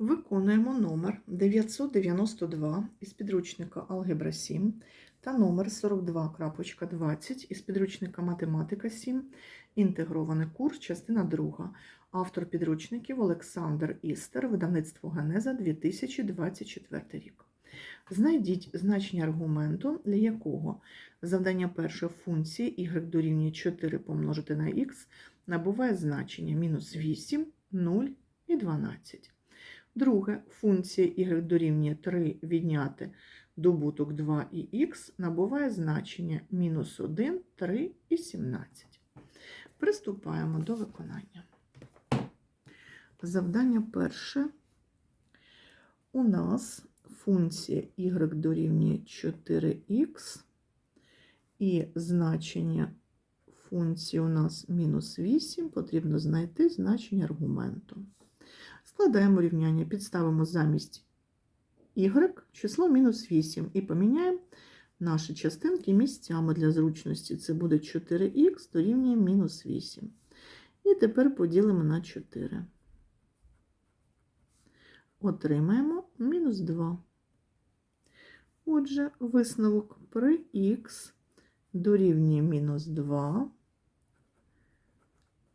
Виконуємо номер 992 із підручника Алгебра 7 та номер 42.20 із підручника Математика 7, інтегрований курс, частина 2. Автор підручників Олександр Істер, видавництво Генеза 2024 рік. Знайдіть значення аргументу, для якого завдання першої функції y дорівнює 4 помножити на х набуває значення мінус 8, 0 і 12. Друге, функція y дорівнює 3 відняти добуток 2 і х набуває значення мінус 1, 3 і 17. Приступаємо до виконання. Завдання перше. У нас функція y дорівнює 4х і значення функції у нас мінус 8, потрібно знайти значення аргументу. Складаємо рівняння, підставимо замість y число мінус 8 і поміняємо наші частинки місцями для зручності. Це буде 4х дорівнює мінус 8. І тепер поділимо на 4. Отримаємо мінус 2. Отже, висновок при х дорівнює мінус 2.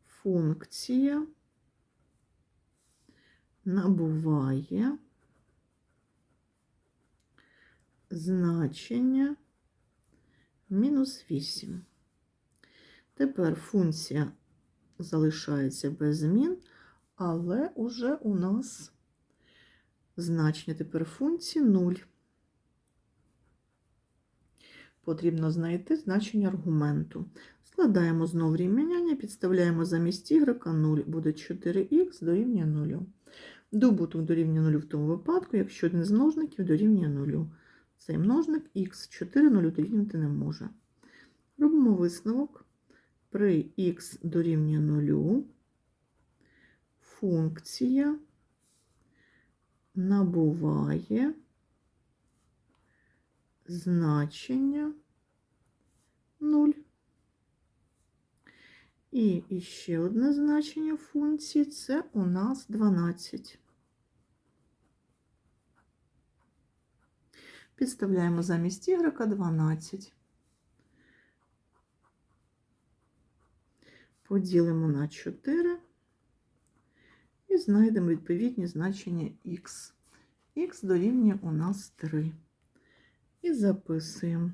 Функція набуває значення мінус 8. Тепер функція залишається без змін, але уже у нас значення тепер функції 0. Потрібно знайти значення аргументу. Складаємо знову рівняння, підставляємо замість y 0, буде 4х дорівнює 0. Добуток дорівнює 0 в тому випадку, якщо один з множників дорівнює 0. Цей множник х 4 0 дорівнювати не може. Робимо висновок. При х дорівнює 0 функція набуває значення 0. І ще одне значення функції це у нас 12. Підставляємо замість y 12. Поділимо на 4 і знайдемо відповідні значення х. Х дорівнює у нас 3. І записуємо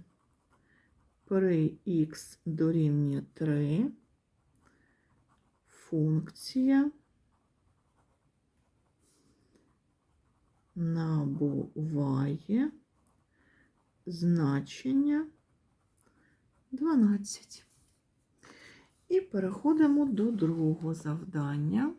при х дорівнює 3 функція набуває значення 12. І переходимо до другого завдання.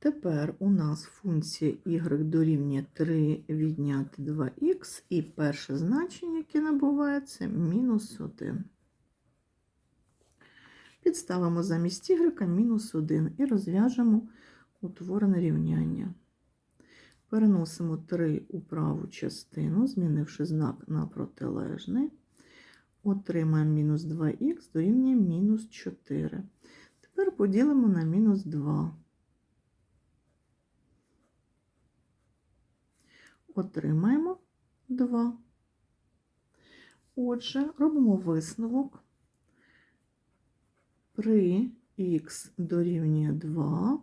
Тепер у нас функція y дорівнює 3 відняти 2х, і перше значення, яке набуває, це мінус 1. Підставимо замість y мінус 1 і розв'яжемо утворене рівняння. Переносимо 3 у праву частину, змінивши знак на протилежний. Отримаємо мінус 2х дорівнює мінус 4. Тепер поділимо на мінус 2. Отримаємо 2. Отже, робимо висновок. При х дорівнює 2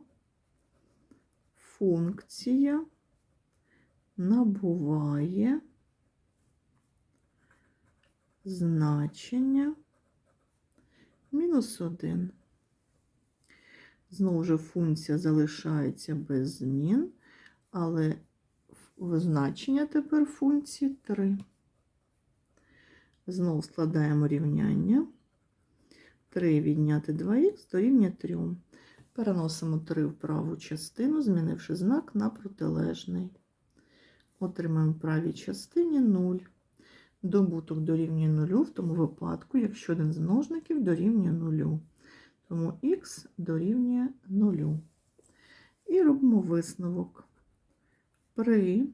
функція набуває значення мінус 1. Знову ж функція залишається без змін, але значення тепер функції 3. Знову складаємо рівняння. 3 відняти 2х дорівнює 3. Переносимо 3 в праву частину, змінивши знак на протилежний. Отримаємо в правій частині 0. Добуток дорівнює 0 в тому випадку, якщо один з множників дорівнює 0. Тому х дорівнює 0. І робимо висновок. При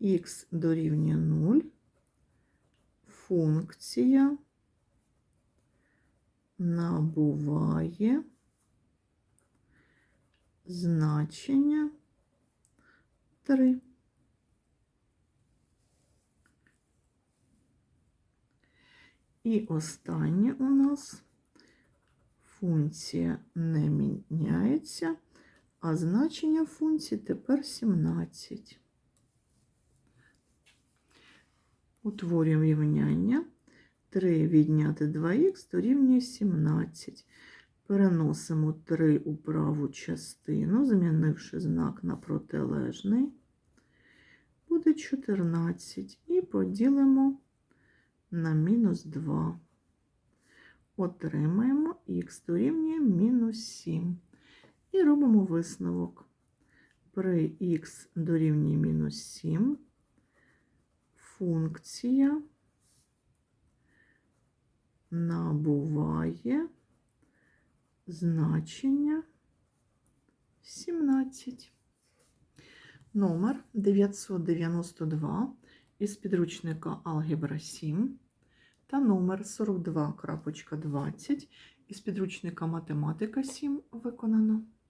х дорівнює 0 функція набуває значення 3. І останнє у нас функція не міняється, а значення функції тепер 17. Утворюємо рівняння. 3 відняти 2х дорівнює 17. Переносимо 3 у праву частину, змінивши знак на протилежний. Буде 14. І поділимо на мінус 2. Отримаємо х дорівнює мінус 7. І робимо висновок. При х дорівнює мінус 7 функція набуває значення 17. Номер 992 із підручника Алгебра 7 та номер 42.20 із підручника Математика 7 виконано.